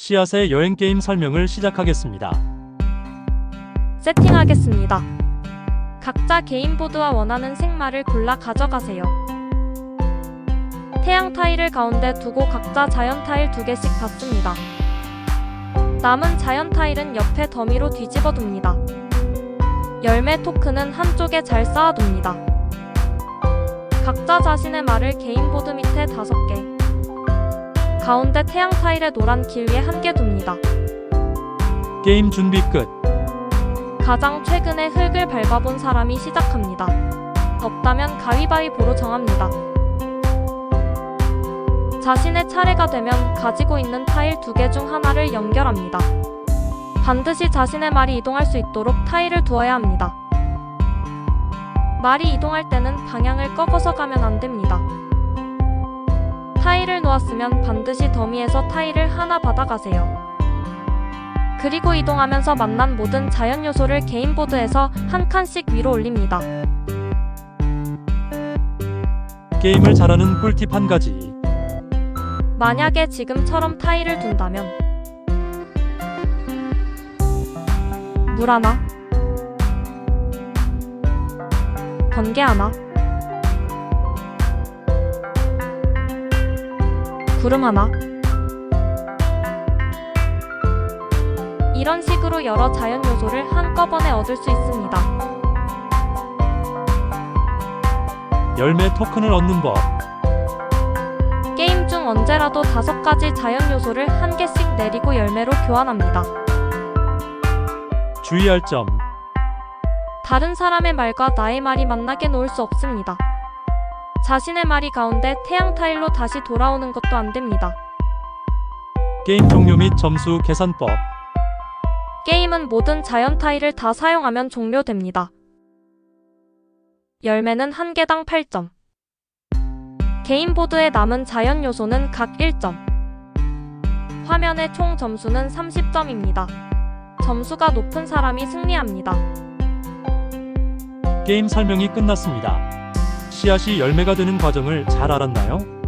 씨앗의 여행 게임 설명을 시작하겠습니다. 세팅하겠습니다. 각자 개인 보드와 원하는 색말을 골라 가져가세요. 태양 타일을 가운데 두고 각자 자연 타일 두 개씩 받습니다. 남은 자연 타일은 옆에 더미로 뒤집어 둡니다. 열매 토큰은 한쪽에 잘 쌓아둡니다. 각자 자신의 말을 개인 보드 밑에 다섯 개, 가운데 태양 타일의 노란 길 위에 한개 둡니다. 게임 준비 끝. 가장 최근에 흙을 밟아본 사람이 시작합니다. 없다면 가위바위보로 정합니다. 자신의 차례가 되면 가지고 있는 타일 두 개 중 하나를 연결합니다. 반드시 자신의 말이 이동할 수 있도록 타일을 두어야 합니다. 말이 이동할 때는 방향을 꺾어서 가면 안 됩니다. 놓았으면 반드시 더미에서 타일을 하나 받아가세요. 그리고 이동하면서 만난 모든 자연 요소를 개인 보드에서 한 칸씩 위로 올립니다. 게임을 잘하는 꿀팁 한 가지. 만약에 지금처럼 타일을 둔다면 물 하나, 번개 하나, 구름 하나. 이런 식으로 여러 자연 요소를 한꺼번에 얻을 수 있습니다. 열매 토큰을 얻는 법. 게임 중 언제라도 다섯 가지 자연 요소를 한 개씩 내리고 열매로 교환합니다. 주의할 점. 다른 사람의 말과 나의 말이 만나게 놓을 수 없습니다. 자신의 말이 가운데 태양 타일로 다시 돌아오는 것도 안 됩니다. 게임 종료 및 점수 계산법. 게임은 모든 자연 타일을 다 사용하면 종료됩니다. 열매는 한 개당 8점. 개인 보드에 남은 자연 요소는 각 1점. 화면의 총 점수는 30점입니다. 점수가 높은 사람이 승리합니다. 게임 설명이 끝났습니다. 씨앗이 열매가 되는 과정을 잘 알았나요?